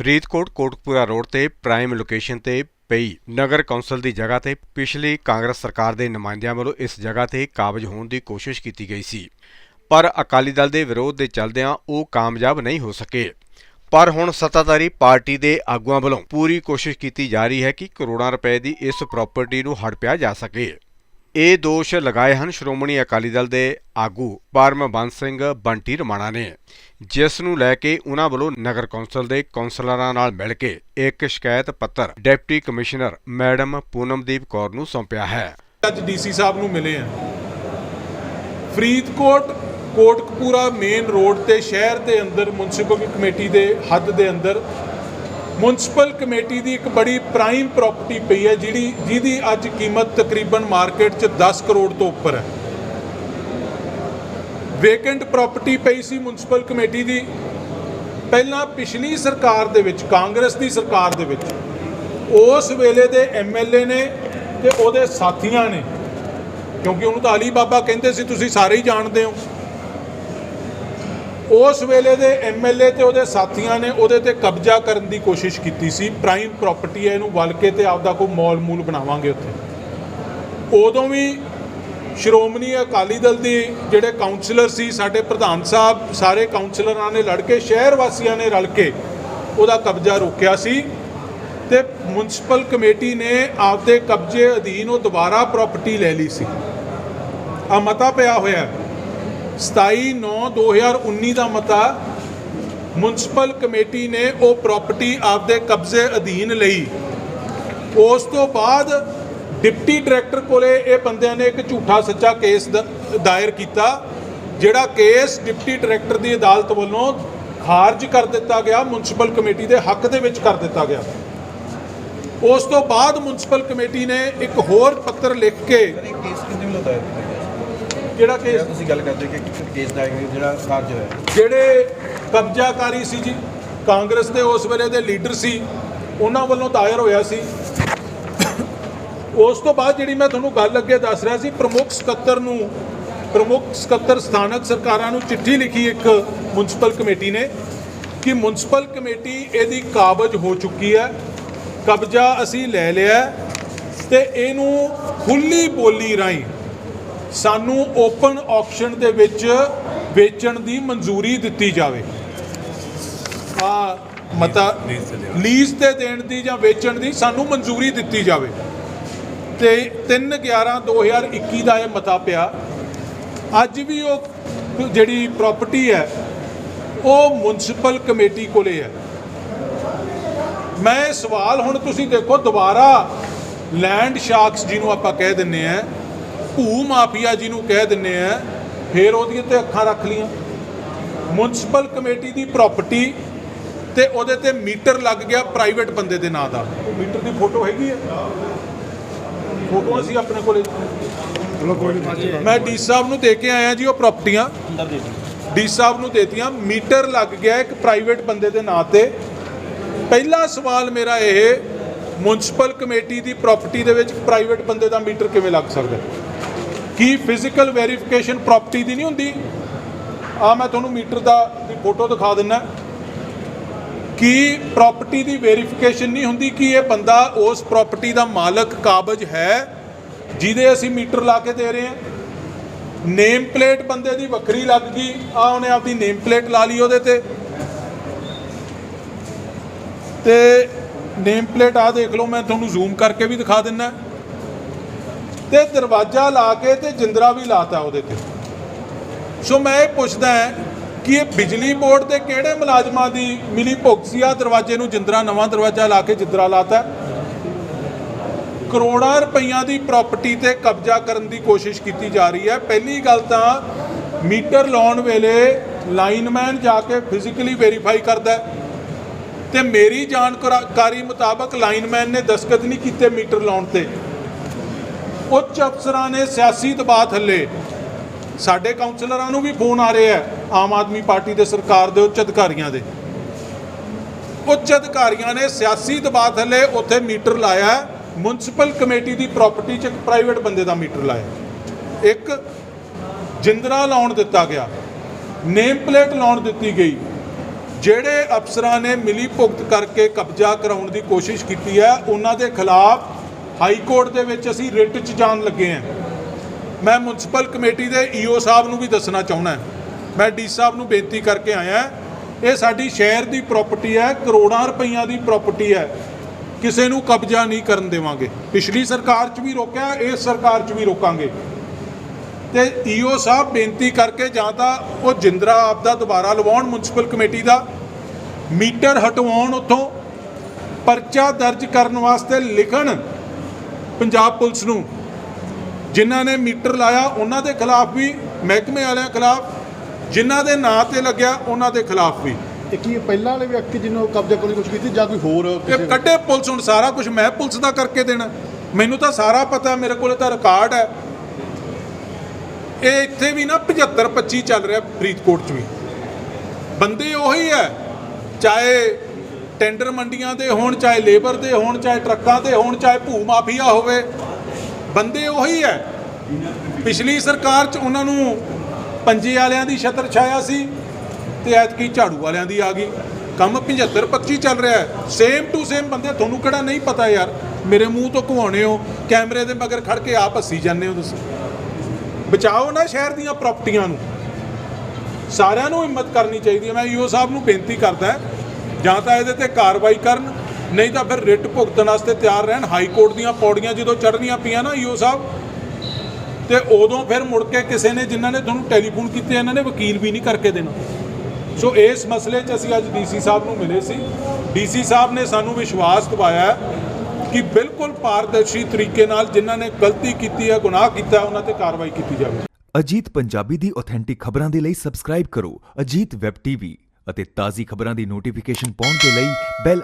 Faridkot Kotkapura road ਤੇ prime location ਤੇ ਪਈ ਨਗਰ ਕੌਂਸਲ ਦੀ ਜਗ੍ਹਾ ਤੇ ਪਿਛਲੀ ਕਾਂਗਰਸ ਸਰਕਾਰ ਦੇ ਨੁਮਾਇੰਦਿਆਂ ਵੱਲੋਂ ਇਸ ਜਗ੍ਹਾ ਤੇ ਕਾਬਜ ਹੋਣ ਦੀ ਕੋਸ਼ਿਸ਼ ਕੀਤੀ ਗਈ ਸੀ। ਪਰ ਅਕਾਲੀ ਦਲ ਦੇ ਵਿਰੋਧ ਦੇ ਚੱਲਦਿਆਂ ਉਹ ਕਾਮਯਾਬ ਨਹੀਂ ਹੋ ਸਕੇ। ਪਰ ਹੁਣ ਸੱਤਾਧਾਰੀ ਪਾਰਟੀ ਦੇ ਆਗੂਆਂ ਵੱਲੋਂ ਪੂਰੀ ਕੋਸ਼ਿਸ਼ ਕੀਤੀ ਜਾ ਰਹੀ ਹੈ ਕਿ ਕਰੋੜਾਂ ਰੁਪਏ ਦੀ ਇਸ ਪ੍ਰਾਪਰਟੀ ਨੂੰ ਹੜਪਿਆ ਜਾ ਸਕੇ। ਇਹ ਦੋਸ਼ ਲਗਾਏ ਹਨ ਸ਼੍ਰੋਮਣੀ ਅਕਾਲੀ ਦਲ ਦੇ ਆਗੂ ਪਰਮਬੰਸ ਸਿੰਘ ਬੰਟੀ ਰਮਾਣਾ ਨੇ, ਜਿਸ ਨੂੰ ਲੈ ਕੇ ਉਹਨਾਂ ਵੱਲੋਂ ਨਗਰ ਕੌਂਸਲ ਦੇ ਕੌਂਸਲਰਾਂ ਨਾਲ ਮਿਲ ਕੇ ਇੱਕ ਸ਼ਿਕਾਇਤ ਪੱਤਰ deputy commissioner madam Poonamdeep Kaur ਨੂੰ ਸੌਂਪਿਆ ਹੈ। ਅੱਜ ਡੀਸੀ ਸਾਹਿਬ ਨੂੰ ਮਿਲੇ ਆ। ਫਰੀਦਕੋਟ, ਕੋਟਕਪੂਰਾ ਮੇਨ ਰੋਡ ਤੇ ਸ਼ਹਿਰ ਦੇ ਅੰਦਰ ਮਿਊਨਿਸਪਲ ਕਮੇਟੀ ਦੇ ਹੱਦ ਦੇ ਅੰਦਰ ਮਿਊਨਿਸਪਲ ਕਮੇਟੀ ਦੀ ਇੱਕ ਬੜੀ ਪ੍ਰਾਈਮ ਪ੍ਰਾਪਰਟੀ ਪਈ ਹੈ, ਜਿਹੜੀ ਜਿਹਦੀ ਅੱਜ ਕੀਮਤ ਤਕਰੀਬਨ ਮਾਰਕੀਟ 'ਚ 10 ਕਰੋੜ ਤੋਂ ਉੱਪਰ ਹੈ। ਵੇਕੈਂਟ ਪ੍ਰਾਪਰਟੀ ਪਈ ਸੀ ਮਿਊਨਿਸਪਲ ਕਮੇਟੀ ਦੀ। ਪਹਿਲਾਂ ਪਿਛਲੀ ਸਰਕਾਰ ਦੇ ਵਿੱਚ, ਕਾਂਗਰਸ ਦੀ ਸਰਕਾਰ ਦੇ ਵਿੱਚ, ਉਸ ਵੇਲੇ ਦੇ ਐਮਐਲਏ ਨੇ ਤੇ ਉਹਦੇ ਸਾਥੀਆਂ ਨੇ, ਕਿਉਂਕਿ ਉਹਨੂੰ ਤਾਂ ਅਲੀ ਬਾਬਾ ਕਹਿੰਦੇ ਸੀ, ਤੁਸੀਂ ਸਾਰੇ ਹੀ ਜਾਣਦੇ ਹੋ। ਉਸ ਵੇਲੇ ਦੇ ਐਮਐਲਏ ਤੇ ਉਹਦੇ ਸਾਥੀਆਂ ਨੇ ਉਹਦੇ ਤੇ ਕਬਜ਼ਾ ਕਰਨ ਦੀ ਕੋਸ਼ਿਸ਼ ਕੀਤੀ ਸੀ। ਪ੍ਰਾਈਮ ਪ੍ਰਾਪਰਟੀ ਹੈ ਇਹਨੂੰ ਵਲ ਕੇ ਤੇ ਆਪਦਾ ਕੋਈ ਮੌਲ ਮੂਲ ਬਣਾਵਾਂਗੇ ਉੱਥੇ। ਉਦੋਂ ਵੀ ਸ਼੍ਰੋਮਣੀ ਅਕਾਲੀ ਦਲ ਦੀ ਜਿਹੜੇ ਕਾਉਂਸਲਰ ਸੀ, ਸਾਡੇ ਪ੍ਰਧਾਨ ਸਾਹਿਬ, ਸਾਰੇ ਕਾਉਂਸਲਰਾਂ ਨੇ ਲੜ ਕੇ ਸ਼ਹਿਰ ਵਾਸੀਆਂ ਨੇ ਰਲ ਕੇ ਉਹਦਾ ਕਬਜ਼ਾ ਰੋਕਿਆ ਸੀ ਤੇ ਮਿਊਨਿਸਪਲ ਕਮੇਟੀ ਨੇ ਆਪਦੇ ਕਬਜ਼ੇ ਅਧੀਨ ਉਹ ਦੁਬਾਰਾ ਪ੍ਰਾਪਰਟੀ ਲੈ ਲਈ ਸੀ। ਆ ਮਤਾ ਪਿਆ ਹੋਇਆ ਹੈ। 27/9/2019 ਦਾ ਮਤਾ ਮਿਊਨਿਸਪਲ ਕਮੇਟੀ ਨੇ ਉਹ ਪ੍ਰਾਪਰਟੀ ਆਪਦੇ ਕਬਜ਼ੇ ਅਧੀਨ ਲਈ। ਉਸ ਤੋਂ ਬਾਅਦ ਡਿਪਟੀ ਡਾਇਰੈਕਟਰ ਕੋਲੇ ਇਹ ਬੰਦਿਆਂ ਨੇ ਇੱਕ ਝੂਠਾ ਸੱਚਾ ਕੇਸ ਦ- ਦਾਇਰ ਕੀਤਾ, ਜਿਹੜਾ ਕੇਸ ਡਿਪਟੀ ਡਾਇਰੈਕਟਰ ਦੀ ਅਦਾਲਤ ਵੱਲੋਂ ਖਾਰਜ ਕਰ ਦਿੱਤਾ ਗਿਆ ਮਿਊਨਿਸਪਲ ਕਮੇਟੀ ਦੇ ਹੱਕ ਦੇ ਵਿੱਚ ਕਰ ਦਿੱਤਾ ਗਿਆ। ਉਸ ਤੋਂ ਬਾਅਦ ਮਿਊਨਿਸਪਲ ਕਮੇਟੀ ਨੇ ਇੱਕ ਹੋਰ ਪੱਤਰ ਲਿਖ ਕੇ ਕੇਸ ਕਿੰਨੇ ਵੱਲੋਂ ਦਾਇਰ ਕੀਤਾ ਗਿਆ? ਜਿਹੜਾ ਕੇਸ ਤੁਸੀਂ ਗੱਲ ਕਰਦੇ ਕਿ ਕਿਸ ਦਾ ਜਿਹੜਾ ਕਾਰਜ ਹੋਇਆ ਜਿਹੜੇ ਕਬਜ਼ਾਕਾਰੀ ਸੀ ਜੀ ਕਾਂਗਰਸ ਦੇ ਉਸ ਵੇਲੇ ਦੇ ਲੀਡਰ ਸੀ ਉਹਨਾਂ ਵੱਲੋਂ ਦਾਇਰ ਹੋਇਆ ਸੀ। ਉਸ ਤੋਂ ਬਾਅਦ ਜਿਹੜੀ ਮੈਂ ਤੁਹਾਨੂੰ ਗੱਲ ਅੱਗੇ ਦੱਸ ਰਿਹਾ ਸੀ ਪ੍ਰਮੁੱਖ ਸਕੱਤਰ ਨੂੰ ਪ੍ਰਮੁੱਖ ਸਕੱਤਰ ਸਥਾਨਕ ਸਰਕਾਰਾਂ ਨੂੰ ਚਿੱਠੀ ਲਿਖੀ ਇੱਕ ਮਿਊਨਿਸਪਲ ਕਮੇਟੀ ਨੇ ਕਿ ਮਿਊਨਿਸਪਲ ਕਮੇਟੀ ਇਹਦੀ ਕਾਬਜ ਹੋ ਚੁੱਕੀ ਹੈ ਕਬਜ਼ਾ ਅਸੀਂ ਲੈ ਲਿਆ ਤੇ ਇਹਨੂੰ ਖੁੱਲੀ ਬੋਲੀ ਰਾਹੀਂ ਸਾਨੂੰ ਓਪਨ ਆਕਸ਼ਨ ਦੇ ਵਿੱਚ ਵੇਚਣ ਦੀ ਮਨਜ਼ੂਰੀ ਦਿੱਤੀ ਜਾਵੇ। ਆ, ਮਤਾ ਲੀਜ਼ ਤੇ ਦੇਣ ਦੀ ਜਾਂ ਵੇਚਣ ਦੀ ਸਾਨੂੰ ਮਨਜ਼ੂਰੀ ਦਿੱਤੀ ਜਾਵੇ। ਤੇ 3 11 2021 ਦਾ ਇਹ ਮਤਾ ਪਿਆ। ਅੱਜ ਵੀ ਉਹ ਜਿਹੜੀ ਪ੍ਰਾਪਰਟੀ ਹੈ, ਉਹ ਮਿਊਨਿਸਪਲ ਕਮੇਟੀ ਕੋਲੇ ਹੈ। ਮੈਂ ਸਵਾਲ ਹੁਣ ਤੁਸੀਂ ਦੇਖੋ, ਦੁਬਾਰਾ ਲੈਂਡ ਸ਼ਾਰਕਸ ਜਿਹਨੂੰ ਆਪਾਂ ਕਹਿ ਦਿੰਨੇ ਆ ਭੂ ਮਾਫੀਆ ਜਿਹਨੂੰ ਕਹਿ ਦਿੰਨੇ ਆ ਫੇਰ ਉਹਦੀਆਂ ਤੇ ਅੱਖਾਂ ਰੱਖ ਲੀਆਂ। ਮਿਊਨਿਸਪਲ ਕਮੇਟੀ ਦੀ ਪ੍ਰਾਪਰਟੀ ਤੇ ਉਹਦੇ ਤੇ ਮੀਟਰ ਲੱਗ ਗਿਆ ਪ੍ਰਾਈਵੇਟ ਬੰਦੇ ਦੇ ਨਾਂ ਦਾ। ਉਹ ਮੀਟਰ ਦੀ ਫੋਟੋ ਹੈਗੀ ਹੈ ਫੋਟੋ ਅਸੀਂ ਆਪਣੇ ਕੋਲੇ। ਮੈਂ ਡੀ ਸਾਹਿਬ ਨੂੰ ਦੇ ਕੇ ਆਇਆ ਜੀ ਉਹ ਪ੍ਰਾਪਰਟੀਆਂ ਅੰਦਰ ਦੇ ਦਿਓ। ਡੀ ਸਾਹਿਬ ਨੂੰ ਦੇਤੀਆਂ। ਮੀਟਰ ਲੱਗ ਗਿਆ ਇੱਕ ਪ੍ਰਾਈਵੇਟ ਬੰਦੇ ਦੇ ਨਾਂ ਤੇ। ਪਹਿਲਾ ਸਵਾਲ ਮੇਰਾ ਇਹ ਮਿਊਨਿਸਪਲ ਕਮੇਟੀ ਦੀ ਪ੍ਰਾਪਰਟੀ ਦੇ ਵਿੱਚ ਪ੍ਰਾਈਵੇਟ ਬੰਦੇ ਦਾ ਮੀਟਰ ਕਿਵੇਂ ਲੱਗ ਸਕਦਾ? ਹੈ? ਕੀ ਫਿਜ਼ੀਕਲ ਵੈਰੀਫਿਕੇਸ਼ਨ ਪ੍ਰਾਪਰਟੀ ਦੀ ਨਹੀਂ ਹੁੰਦੀ? ਆ ਮੈਂ ਤੁਹਾਨੂੰ ਮੀਟਰ ਦਾ ਫੋਟੋ ਦਿਖਾ ਦਿੰਨਾ। ਕੀ ਪ੍ਰਾਪਰਟੀ ਦੀ ਵੈਰੀਫਿਕੇਸ਼ਨ ਨਹੀਂ ਹੁੰਦੀ ਕਿ ਇਹ ਬੰਦਾ ਉਸ ਪ੍ਰਾਪਰਟੀ ਦਾ ਮਾਲਕ ਕਾਬਜ ਹੈ, ਜਿਹਦੇ ਅਸੀਂ ਮੀਟਰ ਲਾ ਕੇ ਦੇ ਰਹੇ ਹਾਂ? ਨੇਮ ਪਲੇਟ ਬੰਦੇ ਦੀ ਵੱਖਰੀ ਲੱਗ ਗਈ। ਆ ਉਹਨੇ ਆਪਦੀ ਨੇਮ ਪਲੇਟ ਲਾ ਲਈ ਉਹਦੇ ਤੇ। ਤੇ ਨੇਮ ਪਲੇਟ ਆ ਦੇਖ ਲਓ, ਮੈਂ ਤੁਹਾਨੂੰ ਜ਼ੂਮ ਕਰਕੇ ਵੀ ਦਿਖਾ ਦਿੰਨਾ। ਤੇ ਦਰਵਾਜ਼ਾ ਲਾ ਕੇ ਤੇ ਜਿੰਦਰਾ ਵੀ ਲਾਤਾ ਉਹਦੇ ਤੇ। ਸੋ ਮੈਂ ਇਹ ਪੁੱਛਦਾ ਕਿ ਇਹ ਬਿਜਲੀ ਬੋਰਡ ਦੇ ਕਿਹੜੇ ਮੁਲਾਜ਼ਮਾਂ ਦੀ ਮਿਲੀ ਭੁਗਸੀਆ ਦਰਵਾਜ਼ੇ ਨੂੰ ਜਿੰਦਰਾ, ਨਵਾਂ ਦਰਵਾਜ਼ਾ ਲਾ ਕੇ ਜਿੰਦਰਾ ਲਾਤਾ। ਕਰੋੜਾਂ ਰੁਪਈਆਂ ਦੀ ਪ੍ਰਾਪਰਟੀ ਤੇ ਕਬਜ਼ਾ ਕਰਨ ਦੀ ਕੋਸ਼ਿਸ਼ ਕੀਤੀ ਜਾ ਰਹੀ ਹੈ। ਪਹਿਲੀ ਗੱਲ ਤਾਂ ਮੀਟਰ ਲਾਉਣ ਵੇਲੇ ਲਾਈਨਮੈਨ ਜਾ ਕੇ ਫਿਜ਼ੀਕਲੀ ਵੈਰੀਫਾਈ ਕਰਦਾ ਹੈ। ਤੇ ਮੇਰੀ ਜਾਣਕਾਰੀ ਮੁਤਾਬਕ ਲਾਈਨਮੈਨ ਨੇ ਦਸਤਖਤ ਨਹੀਂ ਕੀਤੇ ਮੀਟਰ ਲਾਉਣ ਤੇ। ਉੱਚ ਅਫਸਰਾਂ ਨੇ ਸਿਆਸੀ ਦਬਾਅ ਥੱਲੇ। ਸਾਡੇ ਕਾਉਂਸਲਰਾਂ ਨੂੰ ਵੀ ਫੋਨ ਆ ਰਹੇ ਹੈ, ਆਮ ਆਦਮੀ ਪਾਰਟੀ ਦੇ ਸਰਕਾਰ ਦੇ ਉੱਚ ਅਧਿਕਾਰੀਆਂ ਦੇ। ਉੱਚ ਅਧਿਕਾਰੀਆਂ ਨੇ ਸਿਆਸੀ ਦਬਾਅ ਥੱਲੇ ਉੱਥੇ ਮੀਟਰ ਲਾਇਆ ਮਿਊਨਿਸਪਲ ਕਮੇਟੀ ਦੀ ਪ੍ਰਾਪਰਟੀ 'ਚ ਇੱਕ ਪ੍ਰਾਈਵੇਟ ਬੰਦੇ ਦਾ ਮੀਟਰ ਲਾਇਆ ਇੱਕ ਜਿੰਦਰਾ ਲਾਉਣ ਦਿੱਤਾ ਗਿਆ, ਨੇਮ ਪਲੇਟ ਲਾਉਣ ਦਿੱਤੀ ਗਈ। ਜਿਹੜੇ ਅਫਸਰਾਂ ਨੇ ਮਿਲੀ ਭੁਗਤ ਕਰਕੇ ਕਬਜ਼ਾ ਕਰਾਉਣ ਦੀ ਕੋਸ਼ਿਸ਼ ਕੀਤੀ ਹੈ, ਉਹਨਾਂ ਦੇ ਖਿਲਾਫ ਹਾਈ ਕੋਰਟ ਦੇ ਵਿੱਚ ਅਸੀਂ ਰਿਟ 'ਚ ਜਾਣ ਲੱਗੇ ਹਾਂ। ਮੈਂ ਮਿਊਨਿਸਪਲ ਕਮੇਟੀ ਦੇ ਈਓ ਸਾਹਿਬ ਨੂੰ ਵੀ ਦੱਸਣਾ ਚਾਹੁੰਦਾ ਮੈਂ ਡੀ ਸਾਹਿਬ ਨੂੰ ਬੇਨਤੀ ਕਰਕੇ ਆਇਆ ਇਹ ਸਾਡੀ ਸ਼ਹਿਰ ਦੀ ਪ੍ਰਾਪਰਟੀ ਹੈ, ਕਰੋੜਾਂ ਰੁਪਈਆਂ ਦੀ ਪ੍ਰਾਪਰਟੀ ਹੈ। ਕਿਸੇ ਨੂੰ ਕਬਜ਼ਾ ਨਹੀਂ ਕਰਨ ਦੇਵਾਂਗੇ। ਪਿਛਲੀ ਸਰਕਾਰ 'ਚ ਵੀ ਰੋਕਿਆ, ਇਸ ਸਰਕਾਰ 'ਚ ਵੀ ਰੋਕਾਂਗੇ। ਤੇ ਈਓ ਸਾਹਿਬ ਬੇਨਤੀ ਕਰਕੇ ਜਾਂ ਤਾਂ ਉਹ ਜਿੰਦਰਾ ਆਪ ਦਾ ਦੁਬਾਰਾ ਲਵਾਉਣ ਮਿਊਨਿਸਪਲ ਕਮੇਟੀ ਦਾ, ਮੀਟਰ ਹਟਵਾਉਣ ਉੱਥੋਂ, ਪਰਚਾ ਦਰਜ ਕਰਨ ਵਾਸਤੇ ਲਿਖਣ ਪੰਜਾਬ ਪੁਲਿਸ ਨੂੰ। ਜਿਨ੍ਹਾਂ ਨੇ ਮੀਟਰ ਲਾਇਆ ਉਹਨਾਂ ਦੇ ਖਿਲਾਫ ਵੀ ਮਹਿਕਮੇ ਵਾਲਿਆਂ ਖਿਲਾਫ ਜਿਨ੍ਹਾਂ ਦੇ ਨਾਂ ਤੇ ਲੱਗਿਆ ਉਹਨਾਂ ਦੇ ਖਿਲਾਫ ਵੀ। ਇਹ ਕੀ ਪਹਿਲਾਂ ਵਾਲੇ ਵਿਅਕਤੀ ਜਿਹਨੂੰ ਕਬਜ਼ਾ ਕਰਨ ਦੀ ਕੋਸ਼ਿਸ਼ ਕੀਤੀ ਜਾਂ ਕੋਈ ਹੋਰ ਇਹ ਕੱਢੇ ਪੁਲਿਸ ਹੁਣ ਸਾਰਾ ਕੁਝ ਮੈਂ ਪੁਲਿਸ ਦਾ ਕਰਕੇ ਦੇਣਾ। ਮੈਨੂੰ ਤਾਂ ਸਾਰਾ ਪਤਾ ਮੇਰੇ ਕੋਲੇ ਤਾਂ ਰਿਕਾਰਡ ਹੈ। ਇਹ ਇੱਥੇ ਵੀ ਨਾ 75 25 ਚੱਲ ਰਿਹਾ ਫਰੀਦਕੋਟ 'ਚ ਵੀ। ਬੰਦੇ ਉਹੀ ਹੈ ਚਾਹੇ ਟੈਂਡਰ ਮੰਡੀਆਂ ਦੇ ਹੋਣ, ਚਾਹੇ ਲੇਬਰ ਦੇ ਹੋਣ, ਚਾਹੇ ਟਰੱਕਾਂ ਦੇ ਹੋਣ, ਚਾਹੇ ਭੂ ਮਾਫੀਆ ਹੋਵੇ, ਬੰਦੇ ਉਹੀ ਹੈ। ਪਿਛਲੀ ਸਰਕਾਰ 'ਚ ਉਹਨਾਂ ਨੂੰ ਪੰਜੇ ਵਾਲਿਆਂ ਦੀ ਛਤਰ ਛਾਇਆ ਸੀ ਤੇ ਐਤਕੀ ਝਾੜੂ ਵਾਲਿਆਂ ਦੀ ਆ ਗਈ। ਕੰਮ 75 25 ਚੱਲ ਰਿਹਾ ਹੈ। ਸੇਮ ਟੂ ਸੇਮ ਬੰਦੇ, ਤੁਹਾਨੂੰ ਕਿਹੜਾ ਨਹੀਂ ਪਤਾ ਯਾਰ। ਮੇਰੇ ਮੂੰਹ ਤੋਂ ਘਵਾਉਣੇ ਹੋ, ਕੈਮਰੇ ਦੇ ਮਗਰ ਖੜ ਕੇ ਆਪ ਹੱਸੀ ਜਾਂਦੇ ਹੋ ਤੁਸੀਂ। ਬਚਾਓ ਨਾ ਸ਼ਹਿਰ ਦੀਆਂ ਪ੍ਰਾਪਰਟੀਆਂ ਨੂੰ। ਸਾਰਿਆਂ ਨੂੰ ਹਿੰਮਤ ਕਰਨੀ ਚਾਹੀਦੀ ਹੈ। ਮੈਂ ਈਓ ਸਾਹਿਬ ਨੂੰ ਬੇਨਤੀ ਕਰਦਾ ਜਾਂ ਤਾਂ ਇਹਦੇ ਤੇ ਕਾਰਵਾਈ ਕਰਨ, ਨਹੀਂ ਤਾਂ ਫਿਰ ਰਿਟ ਭੁਗਤਣ ਵਾਸਤੇ ਤਿਆਰ ਰਹਿਣ। ਹਾਈ ਕੋਰਟ ਦੀਆਂ ਪੌੜੀਆਂ ਜਦੋਂ ਚੜ੍ਹਨੀਆਂ ਪਈਆਂ ਨਾ ਈਓ ਸਾਹਿਬ, ਤੇ ਉਦੋਂ ਫਿਰ ਮੁੜ ਕੇ ਕਿਸੇ ਨੇ ਜਿਨ੍ਹਾਂ ਨੇ ਤੁਹਾਨੂੰ ਟੈਲੀਫੋਨ ਕੀਤੇ, ਇਹਨਾਂ ਨੇ ਵਕੀਲ ਵੀ ਨਹੀਂ ਕਰਕੇ ਦੇਣਾ। ਸੋ ਇਸ ਮਸਲੇ 'ਚ ਅਸੀਂ ਅੱਜ ਡੀਸੀ ਸਾਹਿਬ ਨੂੰ ਮਿਲੇ ਸੀ। ਡੀਸੀ ਸਾਹਿਬ ਨੇ ਸਾਨੂੰ ਵਿਸ਼ਵਾਸ ਦਿਵਾਇਆ ਕਿ ਬਿਲਕੁਲ ਪਾਰਦਰਸ਼ੀ ਤਰੀਕੇ ਨਾਲ ਜਿਨ੍ਹਾਂ ਨੇ ਗਲਤੀ ਕੀਤੀ ਹੈ, ਗੁਨਾਹ ਕੀਤਾ ਉਹਨਾਂ ਤੇ ਕਾਰਵਾਈ ਕੀਤੀ ਜਾਵੇ। ਅਜੀਤ ਪੰਜਾਬੀ ਦੀ ਆਥੈਂਟਿਕ ਖਬਰਾਂ ਦੇ ਲਈ ਸਬਸਕ੍ਰਾਈਬ ਕਰੋ ਅਜੀਤ ਵੈਬ ਟੀਵੀ ਅਤੇ ਤਾਜ਼ੀ ਖਬਰਾਂ ਦੀ ਨੋਟੀਫਿਕੇਸ਼ਨ ਪਾਉਣ ਦੇ ਲਈ ਬੈਲ